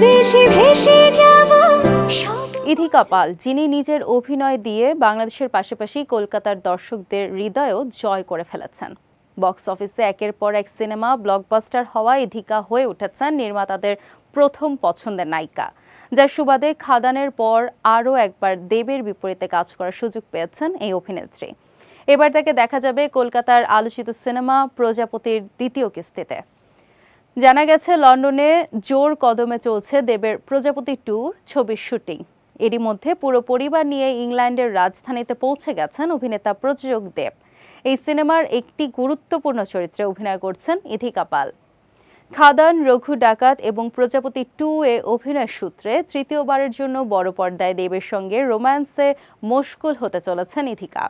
ভালোবেসে ভেসে যাব। ইথিকা পাল যিনি নিজের অভিনয় দিয়ে বাংলাদেশের পাশাপাশি কলকাতার দর্শকদের হৃদয়ও জয় করে ফেলেছেন। বক্স অফিসে একের পর এক সিনেমা ব্লকবাস্টার হওয়া ইথিকা হয়ে উঠেছেন নির্মাতাদের প্রথম পছন্দের নায়িকা। যার সুবাদে খাদানের পর আরও একবার দেবের বিপরীতে কাজ করার সুযোগ পেয়েছেন এই অভিনেত্রী। এবার তাকে দেখা যাবে কলকাতার আলোচিত সিনেমা প্রজাপতির দ্বিতীয় কিস্তিতে। জানা গেছে, লন্ডনে জোর কদমে চলছে দেবের প্রজাপতি টু ছবির শুটিং। এরই মধ্যে পুরো পরিবার নিয়ে ইংল্যান্ডের রাজধানীতে পৌঁছে গেছেন অভিনেতা প্রযোজক দেব। এই সিনেমার একটি গুরুত্বপূর্ণ চরিত্রে অভিনয় করছেন ইথিকা পাল। খাদান, রঘু ডাকাত এবং প্রজাপতি টু এ অভিনয় সূত্রে তৃতীয়বারের জন্য বড় পর্দায় দেবের সঙ্গে রোম্যান্সে মশগুল হতে চলেছেন ইথিকা।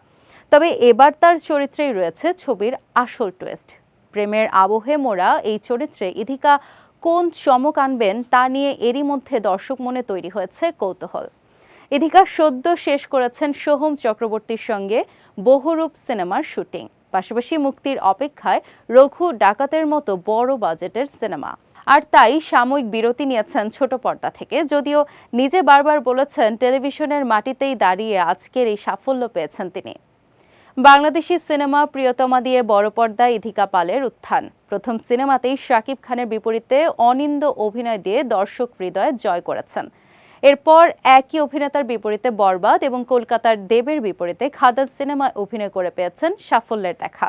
তবে এবার তার চরিত্রেই রয়েছে ছবির আসল টুইস্ট প্রেমের আবহে মোড়া এই চরিত্রে ইধিকা কোন চমক আনবেন তা নিয়ে এরই মধ্যে দর্শক মনে তৈরি হয়েছে কৌতূহল। ইথিকা সদ্য শেষ করেছেন সোহম চক্রবর্তীর সঙ্গে বহুরূপ সিনেমার শুটিং। পাশাপাশি মুক্তির অপেক্ষায় রঘু ডাকাতের মতো বড় বাজেটের সিনেমা। আর তাই সাময়িক বিরতি নিয়েছেন ছোট পর্দা থেকে। যদিও নিজে বারবার বলেছেন, টেলিভিশনের মাটিতেই দাঁড়িয়ে আজকের এই সাফল্য পেয়েছেন তিনি। বাংলাদেশি সিনেমা প্রিয়তমা দিয়ে বড় পর্দায় ইধিকা পালের উত্থান। প্রথম সিনেমাতেই শাকিব খানের বিপরীতে অনিন্দ অভিনয় দিয়ে দর্শক হৃদয়ে জয় করেছেন। এরপর একই অভিনেতার বিপরীতে বরবাদ এবং কলকাতার দেবের বিপরীতে খাদাল সিনেমায় অভিনয় করে পেয়েছেন সাফল্যের দেখা।